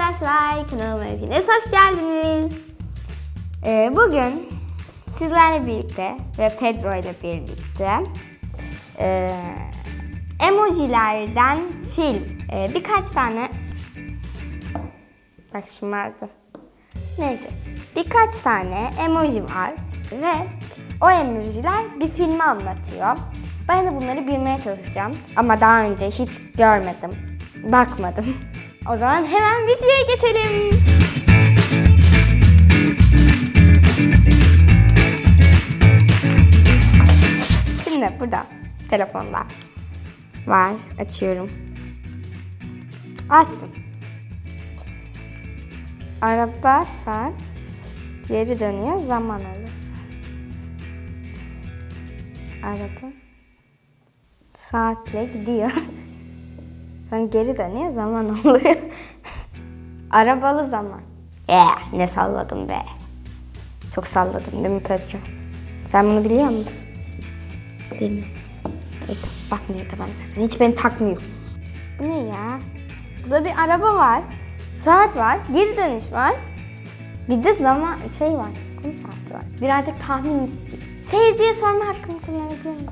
arkadaşlar, kanalıma hepiniz hoş geldiniz. Ee, bugün sizlerle birlikte ve Pedro ile birlikte e, emojilerden film e, birkaç tane bak şımardı. Neyse birkaç tane emoji var ve o emojiler bir filmi anlatıyor. Ben de bunları bilmeye çalışacağım ama daha önce hiç görmedim, bakmadım. O zaman hemen videoya geçelim. Şimdi burada telefonda var. Açıyorum. Açtım. Araba saat geri dönüyor zaman alır. Araba saatle gidiyor. Sonra geri dönüyor zaman oluyor. Arabalı zaman. Yeah, ne salladım be. Çok salladım değil mi Pedro? Sen bunu biliyor musun? Bilmiyorum. İyi, bakmıyor da bana zaten. Hiç beni takmıyor. Bu ne ya? Burada bir araba var. Saat var. Geri dönüş var. Bir de zaman şey var. Kum saati var. Birazcık tahmin istiyor. Seyirciye sorma hakkımı kullanabiliyor muyum?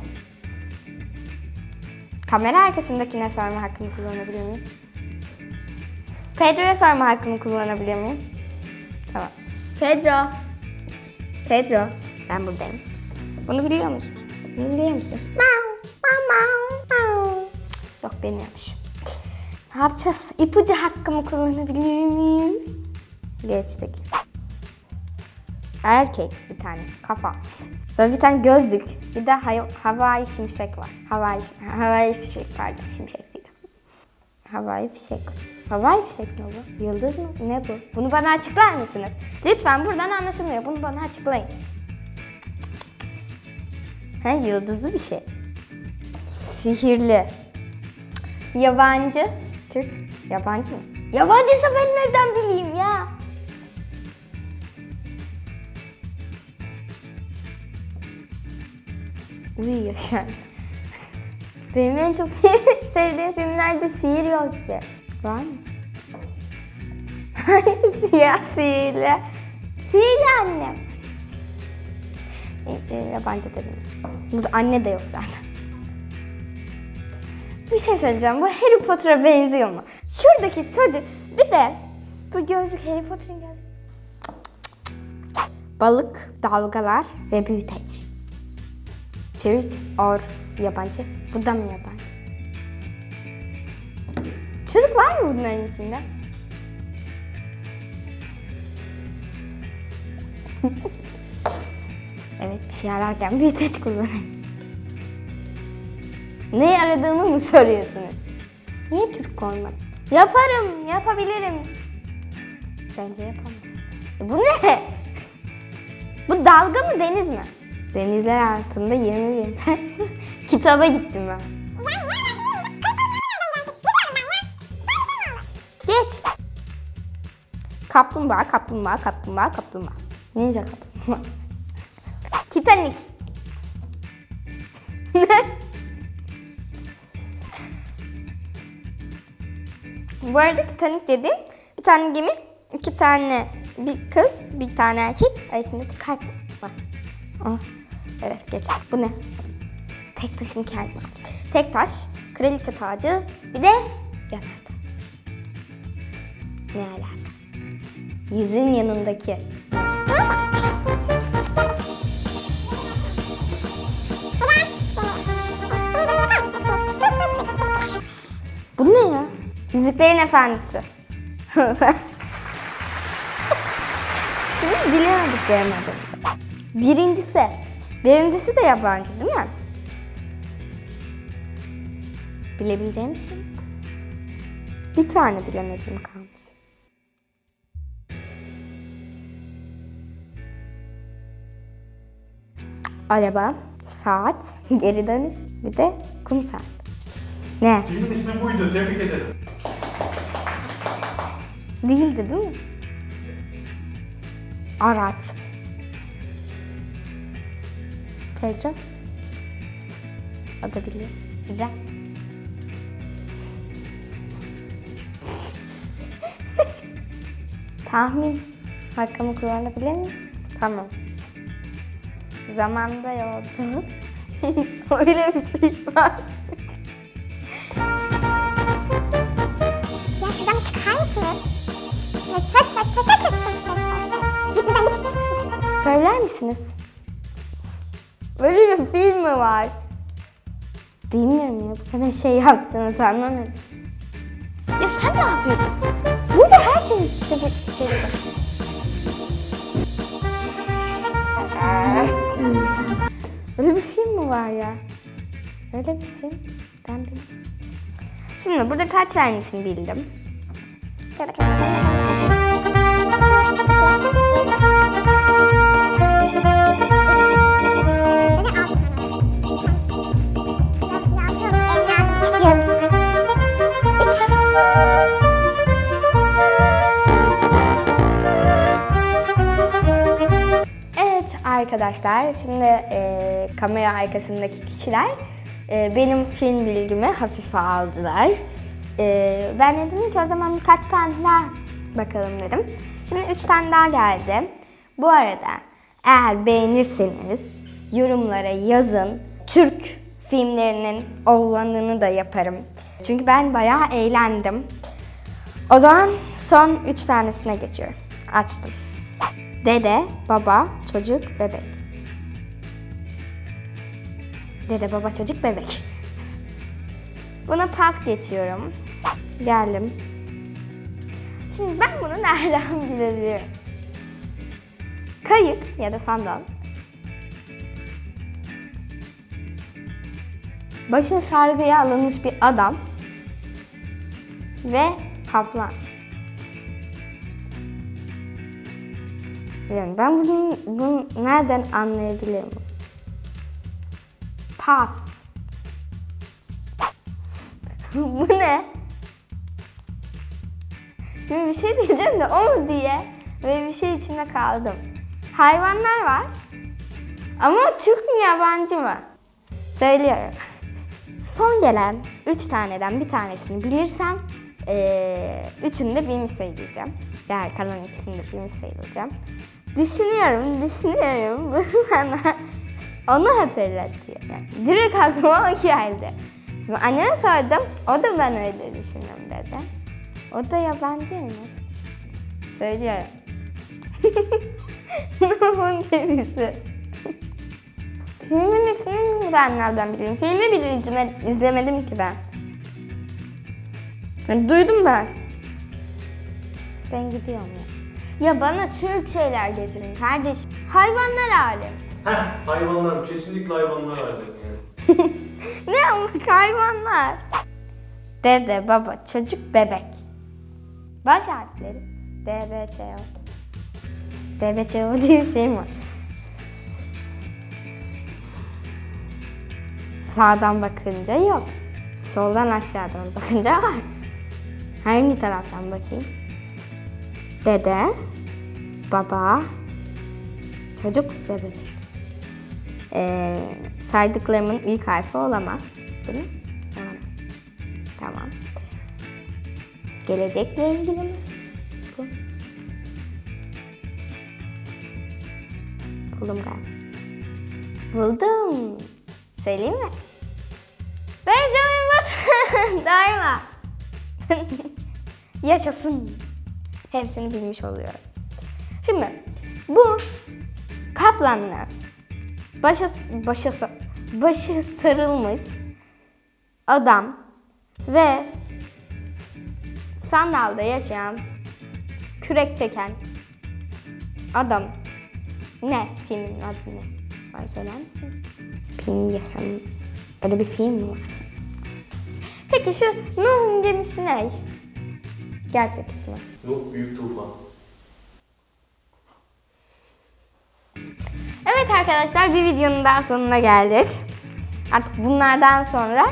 Kamera arkasındakine sorma hakkımı kullanabilir miyim? Pedro'ya sorma hakkımı kullanabilir miyim? Tamam. Pedro. Pedro. Ben buradayım. Bunu biliyor musun? Bunu biliyor musun? Mau, mau, mau. Yok bilmiyormuş. Ne yapacağız? İpucu hakkımı kullanabilir miyim? Geçtik. Erkek bir tane kafa. Sonra bir tane gözlük. Bir de hay- havai şimşek var. Havai, havai fişek pardon şimşek değil. Havai fişek. Havai fişek mi bu? Yıldız mı? Ne bu? Bunu bana açıklar mısınız? Lütfen buradan anlaşılmıyor. Bunu bana açıklayın. Ha, yıldızlı bir şey. Sihirli. Yabancı. Türk. Yabancı mı? Yabancıysa ben nereden bileyim Uyuyor şu an. Benim en çok sevdiğim filmlerde sihir yok ki. Var mı? Siyah sihirli. Sihirli annem. E, e, yabancı dediniz. Burada anne de yok zaten. Bir şey söyleyeceğim. Bu Harry Potter'a benziyor mu? Şuradaki çocuk bir de bu gözlük Harry Potter'ın gözlüğü. Balık, dalgalar ve büyüteç. Türk or yabancı. Bu da mı yabancı? Türk var mı bunların içinde? evet bir şey ararken büyüteç kullanıyorum. Ne aradığımı mı soruyorsunuz? Niye Türk koymadım? Yaparım, yapabilirim. Bence yapamam. Bu ne? Bu dalga mı deniz mi? Denizler altında 20 bin. Kitaba gittim ben. Geç. Kaplumbağa, kaplumbağa, kaplumbağa, kaplumbağa. Ninja kaplumbağa. Titanic. Bu arada Titanic dedim. Bir tane gemi, iki tane bir kız, bir tane erkek. Arasında da kalp var. Ah, evet geçtik. Bu ne? Tek taşım kendim aldım. Tek taş, kraliçe tacı, bir de yanardağ. Ne alaka? Yüzün yanındaki. Bu ne ya? Yüzüklerin Efendisi. Şimdi bilemediklerim acaba. Birincisi. Birincisi de yabancı değil mi? Bilebileceğim şey. mi? Bir tane bilemedim kalmış. Araba, saat, geri dönüş, bir de kum saat. Ne? Filmin ismi buydu. Tebrik ederim. Değildi değil mi? Araç. Biliyor. Güzel. Tahmin hakkımı kullanabilir miyim? Tamam. Zamanda yolculuk. Öyle bir şey var. Ya şuradan çıkar mısınız? Hös hös Böyle bir film mi var? Bilmiyorum ya bu kadar şey yaptığınızı anlamıyorum. Ya sen ne yapıyorsun? Burada herkes işte bir şey var. Böyle bir film mi var ya? Öyle bir film. Ben bilmiyorum. Şimdi burada kaç tanesini bildim? Arkadaşlar şimdi e, kamera arkasındaki kişiler e, benim film bilgimi hafife aldılar. E, ben de dedim ki o zaman birkaç tane daha bakalım dedim. Şimdi üç tane daha geldi. Bu arada eğer beğenirseniz yorumlara yazın. Türk filmlerinin olanını da yaparım. Çünkü ben bayağı eğlendim. O zaman son üç tanesine geçiyorum. Açtım. Dede, baba, çocuk, bebek. Dede, baba, çocuk, bebek. Buna pas geçiyorum. Geldim. Şimdi ben bunu nereden bilebilirim? Kayık ya da sandal. Başı sargıya alınmış bir adam ve kaplan. Bilmiyorum. Ben bunu, bunu nereden anlayabilirim? Pas. Bu ne? Şimdi bir şey diyeceğim de o mu diye ve bir şey içinde kaldım. Hayvanlar var. Ama Türk mü yabancı mı? Söylüyorum. Son gelen üç taneden bir tanesini bilirsem eee üçünü de bilmiş sayılacağım. Diğer kalan ikisini de bilmiş sayılacağım. Düşünüyorum, düşünüyorum. Bu bana onu hatırlatıyor. Yani direkt aklıma o geldi. Şimdi anneme sordum, o da ben öyle düşündüm dedi. O da yabancıymış. Söylüyorum. Nuh'un gemisi. Filmin ismini ben nereden bileyim? Filmi bile izleme, izlemedim ki ben. Yani duydum ben. Ben gidiyorum ya. Ya bana Türk şeyler getirin kardeşim. Hayvanlar alem. Heh, hayvanlar, kesinlikle hayvanlar alemi yani. Ne ama hayvanlar? Dede, baba, çocuk, bebek. Baş harfleri. D, B, Ç, O. D, B, Ç, O diye bir şey mi var? Sağdan bakınca yok. Soldan aşağıdan bakınca var. Hangi taraftan bakayım? Dede, baba, çocuk ve bebek. Ee, saydıklarımın ilk harfi olamaz. Değil mi? Olamaz. Tamam. Gelecekle ilgili mi? Bu. Buldum galiba. Buldum. Söyleyeyim mi? Benjamin Button. Daima. Yaşasın. Hepsini bilmiş oluyorum. Şimdi bu kaplanla başa, başa, başı sarılmış adam ve sandalda yaşayan kürek çeken adam ne? Filmin adı ne? Bana söyler misiniz? Film yaşam... Öyle bir film mi var? Peki şu Nuh'un gemisi ne? Gerçek ismi. Yok, büyük tufan. Evet arkadaşlar bir videonun daha sonuna geldik. Artık bunlardan sonra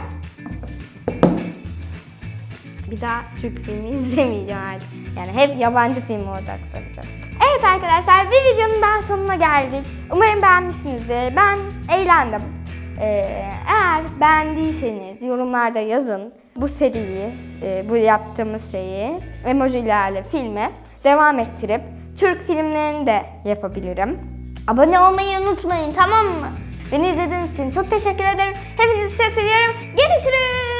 bir daha Türk filmi izlemeyeceğim artık. Yani hep yabancı filme odaklanacağım. Evet arkadaşlar bir videonun daha sonuna geldik. Umarım beğenmişsinizdir. Ben eğlendim. Ee, eğer beğendiyseniz yorumlarda yazın bu seriyi, e, bu yaptığımız şeyi, emojilerle filmi devam ettirip Türk filmlerini de yapabilirim. Abone olmayı unutmayın tamam mı? Beni izlediğiniz için çok teşekkür ederim. Hepinizi çok seviyorum. Görüşürüz.